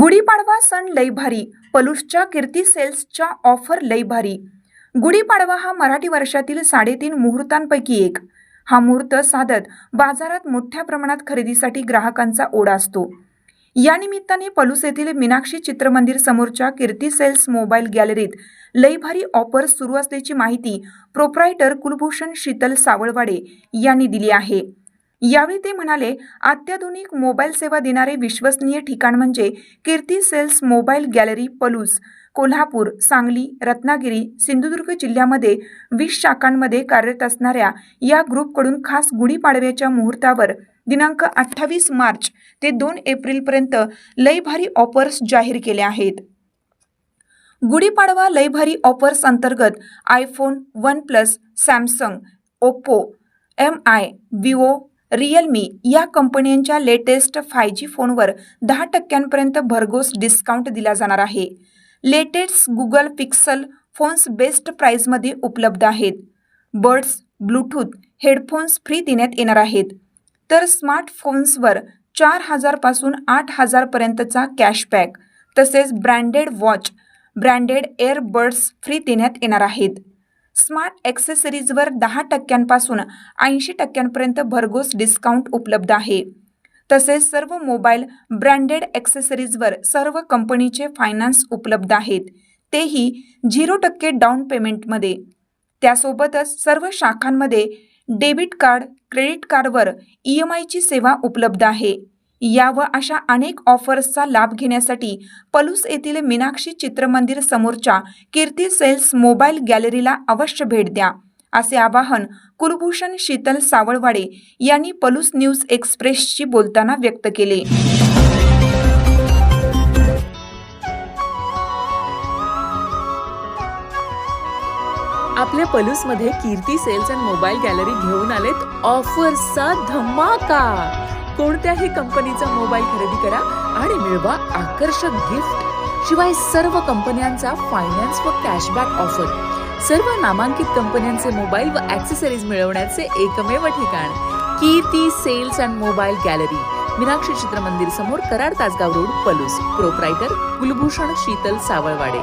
गुढीपाडवा सण लई भारी पलूसच्या कीर्ती सेल्सच्या ऑफर लई भारी. गुढीपाडवा हा मराठी वर्षातील साडेतीन मुहूर्तांपैकी एक. हा मुहूर्त साधत बाजारात मोठ्या प्रमाणात खरेदीसाठी ग्राहकांचा ओढा असतो. या निमित्ताने पलूस येथील मीनाक्षी चित्रमंदिर समोरच्या कीर्ती सेल्स मोबाईल गॅलरीत लई भारी ऑफर सुरू असल्याची माहिती प्रोप्रायटर कुलभूषण शीतल सावळवाडे यांनी दिली आहे. यावेळी ते म्हणाले अत्याधुनिक मोबाईल सेवा देणारे विश्वसनीय ठिकाण म्हणजे Kirti sales mobile gallery Palus Kolhapur Sangli Ratnagiri Sindhudurg जिल्ह्यामध्ये वीस शाखांमध्ये कार्यरत असणाऱ्या या ग्रुपकडून खास गुढीपाडव्याच्या मुहूर्तावर दिनांक अठ्ठावीस मार्च ते दोन एप्रिलपर्यंत लय भारी ऑफर्स जाहीर केल्या आहेत. गुढीपाडवा लयभारी ऑफर्स अंतर्गत iPhone OnePlus Samsung Oppo M I Vivo Realme या कंपन्यांच्या लेटेस्ट फाय जी फोनवर दहा टक्क्यांपर्यंत भरघोस डिस्काउंट दिला जाणार आहे. Latest Google Pixel phones best प्राईजमध्ये उपलब्ध आहेत. बर्ड्स ब्लूटूथ हेडफोन्स फ्री देण्यात येणार आहेत. तर स्मार्टफोन्सवर चार हजारपासून आठ हजारपर्यंतचा कॅशबॅक तसेच branded watch branded earbuds free देण्यात येणार आहेत. स्मार्ट ॲक्सेसरीजवर दहा टक्क्यांपासून ऐंशी टक्क्यांपर्यंत भरघोस डिस्काउंट उपलब्ध आहे. तसेच सर्व मोबाईल ब्रँडेड ॲक्सेसरीजवर सर्व कंपनीचे फायनान्स उपलब्ध आहेत. तेही झिरो टक्के डाऊन पेमेंटमध्ये त्यासोबतच सर्व शाखांमध्ये डेबिट कार्ड क्रेडिट कार्डवर ई एम आयची सेवा उपलब्ध आहे. या व अशा अनेक ऑफर्सचा लाभ घेण्यासाठी पलूस येथील मीनाक्षी चित्रमंदिर समोरच्या कीर्ती सेल्स मोबाईल गॅलरीला अवश्य भेट द्या. असे आवाहन कुलभूषण शीतल सावळवाडे यांनी पलूस न्यूज एक्सप्रेसशी बोलताना व्यक्त केले. आपल्या पलूसमध्ये Kirti sales and mobile gallery घेऊन आलेत ऑफर्सचा धमाका. कोणत्याही कंपनीचा मोबाईल खरेदी करा आणि मिळवा आकर्षक गिफ्ट. शिवाय सर्व कंपन्यांचा फायनान्स व कॅशबॅक ऑफर सर्व नामांकित कंपन्यांचे मोबाईल व ॲक्सेसरीज मिळवण्याचे एकमेव ठिकाण. Kirti sales and mobile gallery Meenakshi Chitramandir समोर कराड तासगाव रोड पलूस. प्रोप्रायटर कुलभूषण शीतल सावळवाडे.